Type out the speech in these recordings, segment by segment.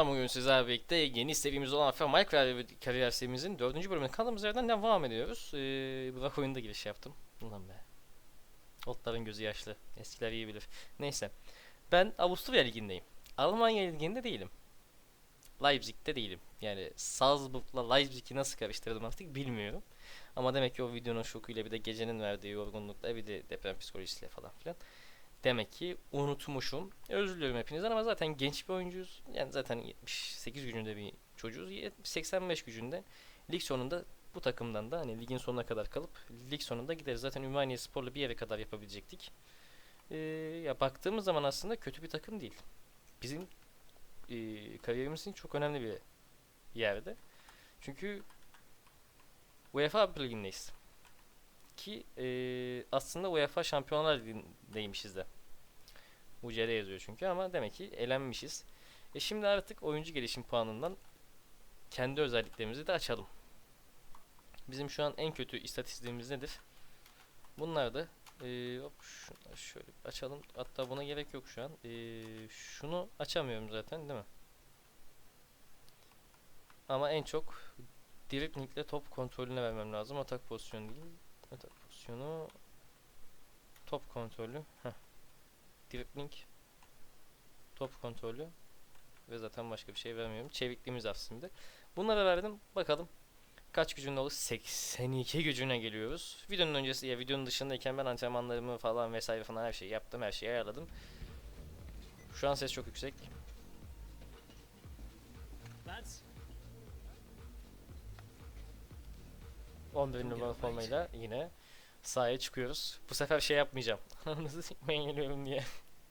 Bugün sizlerle birlikte yeni seviyemiz olan FIFA Minecraft kariyer serimizin 4. bölümüne kaldığımız yerden devam ediyoruz. Ee, bırak oyunda giriş yaptım. Ulan be. Otların gözü yaşlı. Eskiler iyi bilir. Neyse. Ben Avusturya Ligi'ndeyim. Almanya Ligi'nde değilim. Leipzig'te değilim. Yani Salzburg'la Leipzig'i nasıl karıştırdım artık bilmiyorum. Ama demek ki o videonun şokuyla bir de gecenin verdiği yorgunlukla bir de deprem psikolojisiyle falan filan. Demek ki unutmuşum. Özür diliyorum hepinizden ama zaten genç bir oyuncuyuz. Yani zaten 78 gücünde bir çocuğuz. 85 gücünde lig sonunda bu takımdan da hani ligin sonuna kadar kalıp lig sonunda gideriz. Zaten Ümraniye Spor'la bir yere kadar yapabilecektik. Ee, ya baktığımız zaman aslında kötü bir takım değil. Bizim e, kariyerimizin çok önemli bir yerde. Çünkü UEFA Avrupa Ligi'ndeyiz. Ki e, aslında UEFA Şampiyonlar Ligi'ndeymişiz de. UC'de yazıyor çünkü ama demek ki elenmişiz. E şimdi artık oyuncu gelişim puanından kendi özelliklerimizi de açalım. Bizim şu an en kötü istatistiğimiz nedir? Bunlar da e, hop şunları şöyle açalım. Hatta buna gerek yok şu an. E, şunu açamıyorum zaten değil mi? Ama en çok driblingle top kontrolüne vermem lazım. Atak pozisyonu değil. Atak pozisyonu top kontrolü. Heh. Dribbling top kontrolü ve zaten başka bir şey vermiyorum. Çevikliğimiz aslında. Bunlara verdim. Bakalım kaç gücünde olur? 82 gücüne geliyoruz. Videonun öncesi ya videonun dışındayken ben antrenmanlarımı falan vesaire falan her şeyi yaptım. Her şeyi ayarladım. Şu an ses çok yüksek. Lads, 11 numaralı formayla yine sahaya çıkıyoruz. Bu sefer şey yapmayacağım. Ananızı sikmeye geliyorum diye.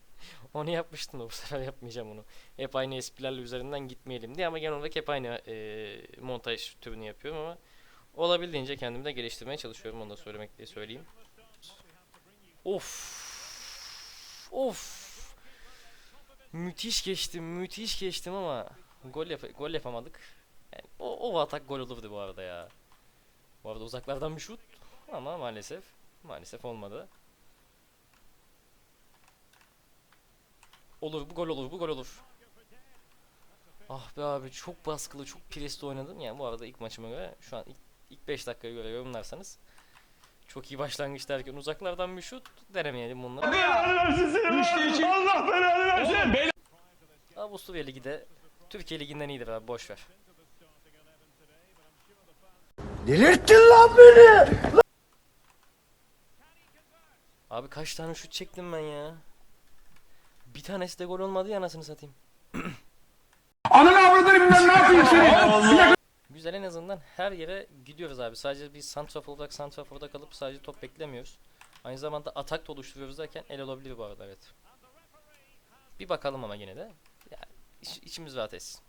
onu yapmıştım da bu sefer yapmayacağım onu. Hep aynı esprilerle üzerinden gitmeyelim diye ama genel olarak hep aynı e, montaj türünü yapıyorum ama olabildiğince kendimi de geliştirmeye çalışıyorum onu da söylemek diye söyleyeyim. Of. Of. Müthiş geçtim, müthiş geçtim ama gol yap gol yapamadık. Yani o, o atak gol olurdu bu arada ya. Bu arada uzaklardan bir şut ama maalesef maalesef olmadı. Olur bu gol olur bu gol olur. Ah be abi çok baskılı çok presli oynadım. Yani bu arada ilk maçıma göre şu an ilk, ilk 5 dakikaya göre yorumlarsanız çok iyi başlangıç derken uzaklardan bir şut denemeyelim bunları. Allah belanı versin. Avusturya Ligi de Türkiye Ligi'nden iyidir abi boş ver. Delirttin lan beni. Abi kaç tane şut çektim ben ya. Bir tanesi de gol olmadı ya anasını satayım. Ananı avradını bilmem ne yapayım seni. Güzel en azından her yere gidiyoruz abi. Sadece bir santrafor olarak santraforda kalıp sadece top beklemiyoruz. Aynı zamanda atak da oluşturuyoruz derken el olabilir bu arada evet. Bir bakalım ama yine de. Yani iç- içimiz rahat etsin.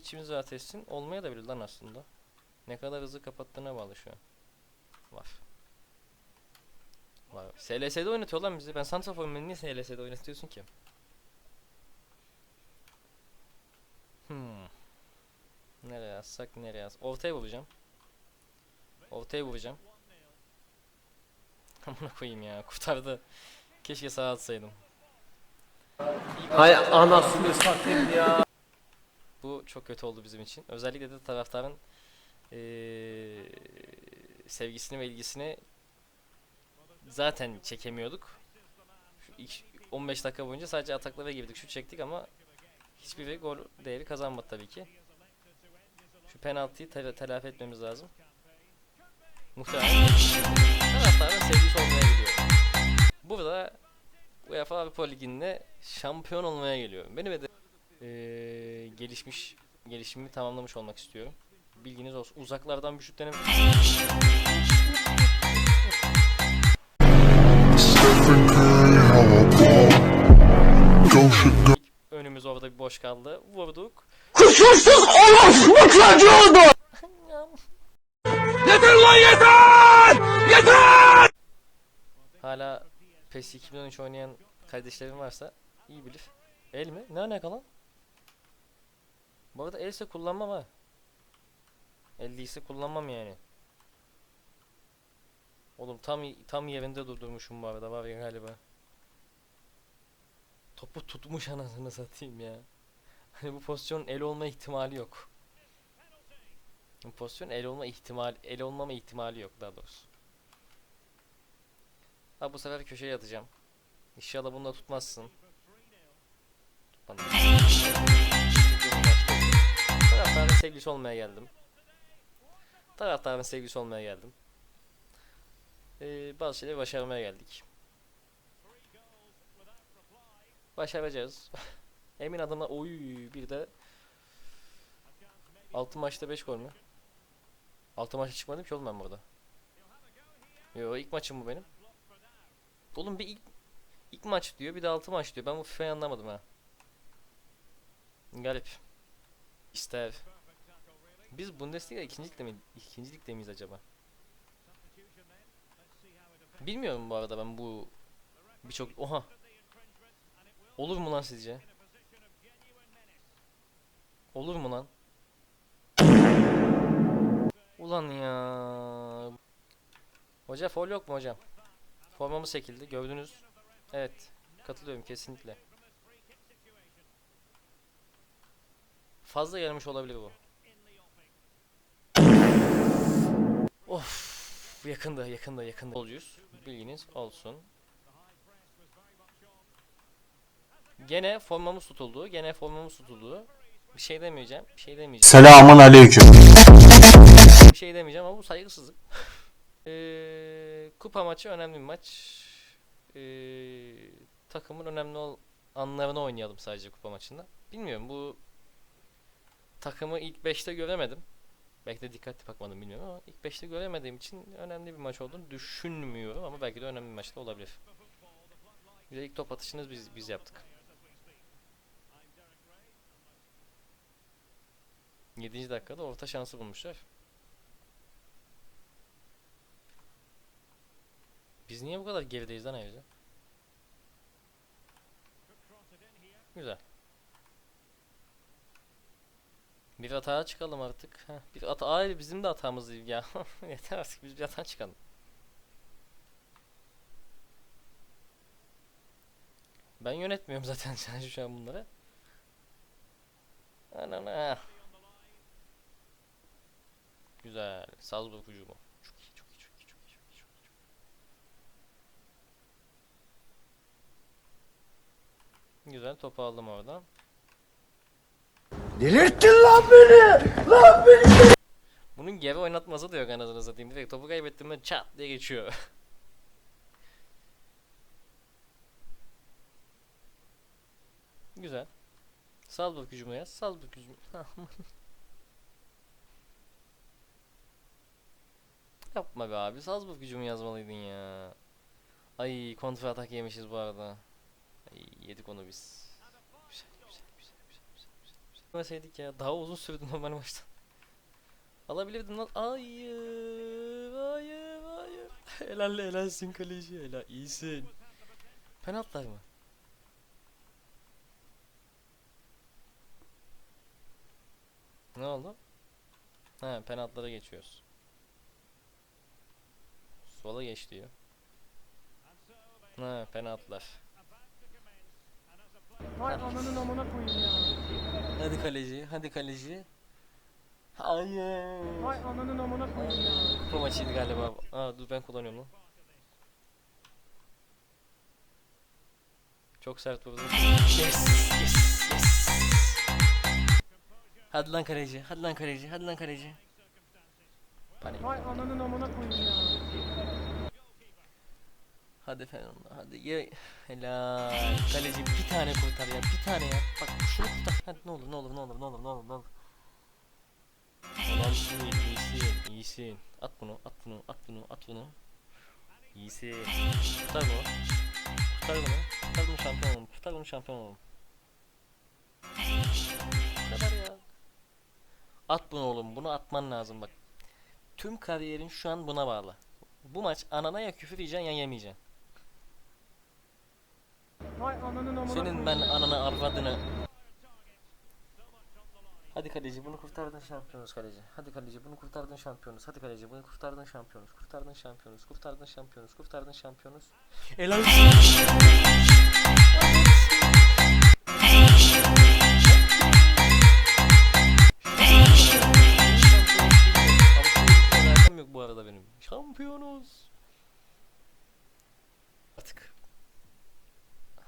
İçimiz rahat etsin. Olmaya da bilir lan aslında. Ne kadar hızlı kapattığına bağlı şu an. Var. Var. SLS'de oynatıyor lan bizi. Ben santraforum beni niye SLS'de oynatıyorsun ki? Hmm. Nereye yazsak nereye yaz? Ortaya vuracağım. Ortaya vuracağım. Amına koyayım ya kurtardı. Keşke sağa atsaydım. Hay anasını satayım ya. Bu çok kötü oldu bizim için. Özellikle de taraftarın eee, sevgisini ve ilgisini zaten çekemiyorduk. Şu ilk 15 dakika boyunca sadece ataklara girdik, şut çektik ama hiçbiri gol değeri kazanmadı tabii ki. Şu penaltıyı tel- telafi etmemiz lazım. Muhtemelen taraftarın sevgisi olmaya geliyor. Burada UEFA Avrupa Ligi'nde şampiyon olmaya geliyorum. Beni ve de eee, gelişmiş gelişimimi tamamlamış olmak istiyorum. Bilginiz olsun. Uzaklardan bir şut deneme. Stephen Curry, how I ball. Go shit, go. Önümüz orada bir boş kaldı. Vurduk. Kusursuz orospu çocuğudur. Yeter lan yeter! Yeter! Hala PES 2013 oynayan kardeşlerim varsa iyi bilir. El mi? Ne alaka lan? Bu arada else kullanmam ha. El değilse kullanmam yani. Oğlum tam tam yerinde durdurmuşum bu arada var ya galiba. Topu tutmuş anasını satayım ya. Hani bu pozisyonun el olma ihtimali yok. Bu pozisyonun el olma ihtimali, el olmama ihtimali yok daha doğrusu. Ha bu sefer köşeye atacağım. İnşallah bunu da tutmazsın. Tutmadım. Sevgilisi olmaya geldim. Taraftarın sevgilisi olmaya geldim. Ee, bazı şeyleri başarmaya geldik. Başaracağız. Emin adımla oy bir de 6 maçta 5 gol mü? 6 maçta çıkmadım ki oğlum ben burada. Yo ilk maçım bu benim. Oğlum bir ilk, ilk maç diyor bir de 6 maç diyor. Ben bu FIFA'yı anlamadım ha. Garip. İster. Biz Bundesliga ikincilikte mi ikincilikte miyiz acaba? Bilmiyorum bu arada ben bu birçok oha. Olur mu lan sizce? Olur mu lan? Ulan ya. Hoca foul yok mu hocam? Formamız çekildi gördünüz. Evet. Katılıyorum kesinlikle. Fazla gelmiş olabilir bu. Of yakında yakında yakında olacağız. Bilginiz olsun. Gene formamız tutuldu. Gene formamız tutuldu. Bir şey demeyeceğim. Bir şey demeyeceğim. Selamun aleyküm. Bir şey demeyeceğim ama bu saygısızlık. Eee, kupa maçı önemli bir maç. Eee, takımın önemli ol anlarını oynayalım sadece kupa maçında. Bilmiyorum bu takımı ilk 5'te göremedim. Belki de dikkatli bakmadım bilmiyorum ama ilk 5'te göremediğim için önemli bir maç olduğunu düşünmüyorum ama belki de önemli bir maçta olabilir. Bize ilk top atışını biz biz yaptık. 7. dakikada orta şansı bulmuşlar. Biz niye bu kadar gerideyiz lan ayrıca? Güzel. Bir hata çıkalım artık. Heh, bir hata Ay, bizim de hatamız değil ya. Yeter artık biz bir hata çıkalım. Ben yönetmiyorum zaten şu an bunları. Anana. Güzel. Salzburg hücumu. Çok iyi, çok iyi, çok iyi, çok iyi, çok iyi, çok iyi. Güzel topu aldım oradan. Delirttin lan beni. Lan beni. Bunun geri oynatması da yok anasını satayım. Direkt topu kaybettiğimde çat diye geçiyor. Güzel. Salzburg hücumu yaz. Salzburg hücumu. Yapma be abi. Salzburg hücumu yazmalıydın ya. Ay kontra atak yemişiz bu arada. Ay yedik onu biz. Güzel güzel güzel güzel güzel Demeseydik ya. Daha uzun sürdü normal maçtan. Alabilirdin lan. Hayır, hayır, hayır. Helal helalsin kaleci. Helal iyisin. Penaltılar mı? Ne oldu? He penaltılara geçiyoruz. Sola geç diyor. He penaltılar. Vay ananın amına koyayım ya. Hadi kaleci, hadi kaleci. Hayır. Vay ananın amına koyayım ya. Kupa maçıydı galiba. Aa dur ben kullanıyorum lan. Çok sert yes. Hadi lan kaleci, hadi lan kaleci, hadi lan kaleci. Panik. Vay ananın amına koyayım ya. Hadi Fernando, hadi ye. Helal. Kaleci bir tane kurtar ya, bir tane ya. Bak şunu kurtar. Hadi ne olur, ne olur, ne olur, ne olur, ne olur, ne olur. Helalsin, iyisin, iyisin. At bunu, at bunu, at bunu, at bunu. İyisin. Tutar bunu. Tutar bunu. Tutar bunu şampiyon olalım. Tutar bunu şampiyon olalım. Kadar ya. At bunu oğlum. Bunu atman lazım bak. Tüm kariyerin şu an buna bağlı. Bu maç anana ya küfür yiyeceksin ya yemeyeceksin. Senin ben ananı arvadını. Hadi kaleci bunu kurtardın şampiyonuz kaleci. Hadi kaleci bunu kurtardın şampiyonuz. Hadi kaleci bunu kurtardın şampiyonuz. Kurtardın şampiyonuz. Kurtardın şampiyonuz. Kurtardın şampiyonuz. Helal. yok bu arada benim. Şampiyonuz.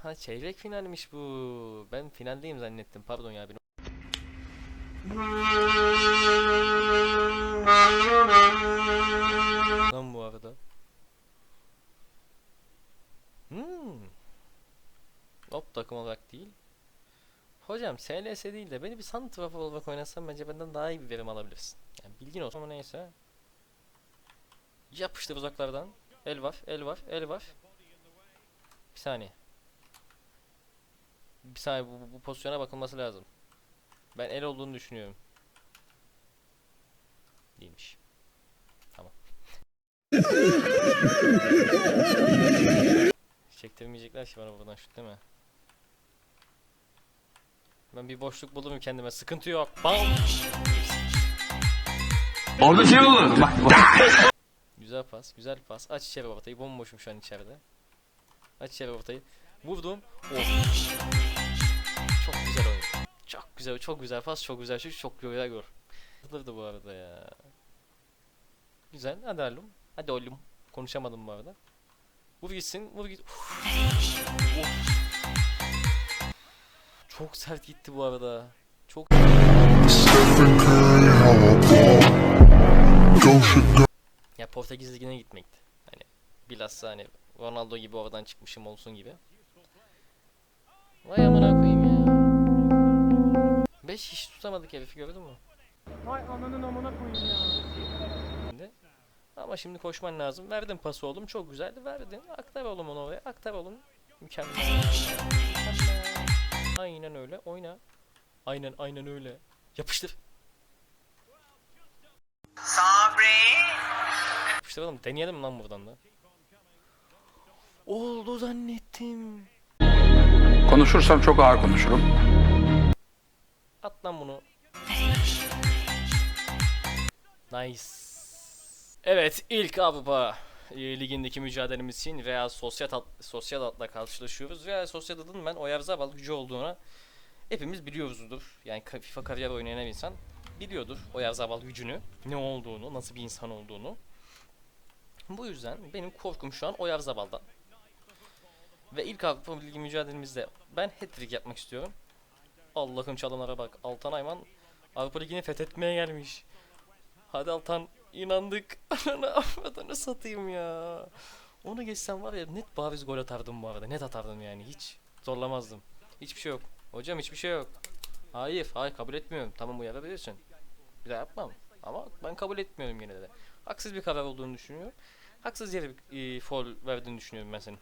Ha çeyrek finalmiş bu. Ben finaldeyim zannettim. Pardon ya benim. Lan bu arada. Hmm. Hop takım olarak değil. Hocam SLS değil de beni bir santrafor olarak oynatsan bence benden daha iyi bir verim alabilirsin. Yani bilgin olsun ama neyse. Yapıştır uzaklardan. El var, el var, el var. Bir saniye. Bir saniye bu, bu- bu pozisyona bakılması lazım. Ben el olduğunu düşünüyorum. Değilmiş. Tamam. Çektirmeyecekler ki bana buradan şut değil mi? Ben bir boşluk bulurum kendime. Sıkıntı yok. Bam! Orada şey olur. Bak, bak. Güzel pas, güzel pas. Aç içeri ortayı. Bomboşum şu an içeride. Aç içeri ortayı. Vurdum. Oh. Çok güzel oyun. Çok güzel, çok güzel pas, çok güzel şut, çok güzel gol. Atılırdı bu arada ya. Güzel, hadi oğlum. Hadi oğlum. Konuşamadım bu arada. Vur gitsin, vur git. Çok sert gitti bu arada. Çok. Ya Portekiz Ligi'ne gitmekti. Hani bilhassa hani Ronaldo gibi oradan çıkmışım olsun gibi. Vay amına koyayım ya. 5 kişi tutamadık herifi gördün mü? Vay ananın amına koyayım ya. Şimdi. Ama şimdi koşman lazım. Verdin pası oğlum çok güzeldi. Verdin. Aktar oğlum onu oraya. Aktar oğlum. Mükemmel. Aynen öyle. Oyna. Aynen aynen öyle. Yapıştır. Yapıştıralım. Deneyelim lan buradan da. Oldu zannettim. Konuşursam çok ağır konuşurum. At lan bunu. Nice. Evet ilk Avrupa e, ligindeki mücadelemiz için Real Sociedad, Sociedad'la karşılaşıyoruz. Real Sociedad'ın ben Oyarzabal gücü olduğunu hepimiz biliyoruzdur. Yani FIFA kariyer oynayan her insan biliyordur Oyarzabal gücünü, ne olduğunu, nasıl bir insan olduğunu. Bu yüzden benim korkum şu an Oyarzabal'dan. Ve ilk Avrupa Ligi mücadelemizde ben hat-trick yapmak istiyorum. Allah'ım çalanlara bak. Altan Ayman Avrupa Ligi'ni fethetmeye gelmiş. Hadi Altan inandık. Ananı avradını satayım ya. Onu geçsem var ya net bariz gol atardım bu arada. Net atardım yani. Hiç zorlamazdım. Hiçbir şey yok. Hocam hiçbir şey yok. Hayır, hayır kabul etmiyorum. Tamam uyarabilirsin. Bir daha yapmam. Ama ben kabul etmiyorum yine de. Haksız bir karar olduğunu düşünüyorum. Haksız yere bir e, foul verdiğini düşünüyorum ben senin.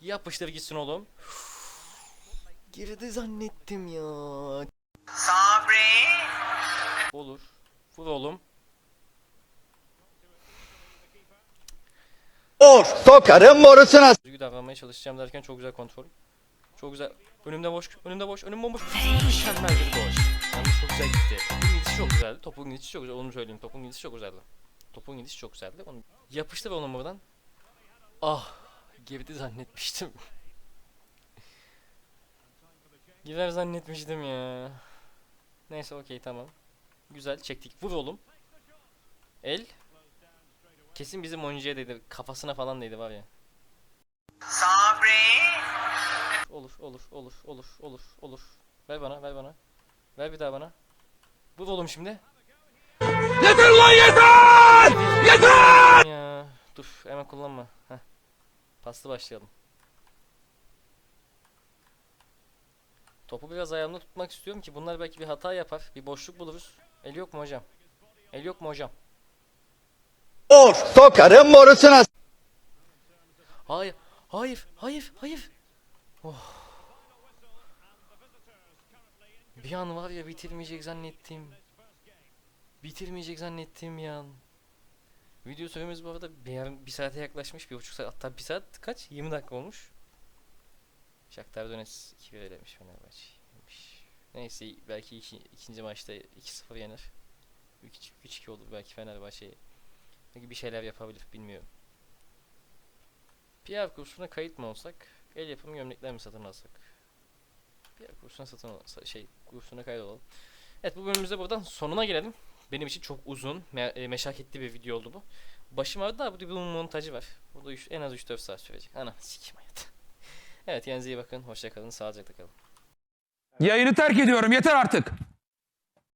Yapıştır gitsin oğlum. Girdi zannettim ya. Olur. Vur oğlum. Or sokarım borusuna. Düzgün davranmaya çalışacağım derken çok güzel kontrol. Çok güzel. Önümde boş, önümde boş, önüm bomboş. Mükemmel bir gol. Yalnız çok güzel gitti. Topun gidişi çok güzeldi. Topun gidişi çok güzel. Onu söyleyeyim. Topun gidişi çok güzeldi. Topun gidişi çok güzeldi. Onu yapıştır oğlum buradan. Ah, girdi zannetmiştim. Girer zannetmiştim ya. Neyse okey tamam. Güzel çektik. Vur oğlum. El. Kesin bizim oyuncuya değdi. Kafasına falan değdi var ya. Olur, olur, olur, olur, olur, olur. Ver bana, ver bana. Ver bir daha bana. Vur oğlum şimdi. Yeter lan yeter! Yeter! Ya, dur hemen kullanma. Heh. Paslı başlayalım. Topu biraz ayağımda tutmak istiyorum ki bunlar belki bir hata yapar. Bir boşluk buluruz. El yok mu hocam? El yok mu hocam? Or sokarım borusuna. Hayır, hayır, hayır, hayır. Oh. Bir an var ya bitirmeyecek zannettim. Bitirmeyecek zannettim bir an. Video süremiz bu arada bir, bir saate yaklaşmış. Bir buçuk saat hatta bir saat kaç? 20 dakika olmuş. Shakhtar Donetsk 2 demiş Fenerbahçe. Neyse belki iki, ikinci maçta 2-0 yener. 3-2 olur belki Fenerbahçe'ye. Belki bir şeyler yapabilir bilmiyorum. PR kursuna kayıt mı olsak? El yapımı gömlekler mi satın alsak? PR kursuna satın al sa- şey kursuna kayıt olalım. Evet bu bölümümüzde buradan sonuna gelelim. Benim için çok uzun, me- e, meşakkatli bir video oldu bu. Başım ağrıdı da burada bir montajı var. Bu da üç- en az 3-4 saat sürecek. Ana sikim hayat. evet kendinize iyi bakın. Hoşça kalın. Sağlıcakla kalın. Yayını terk ediyorum yeter artık.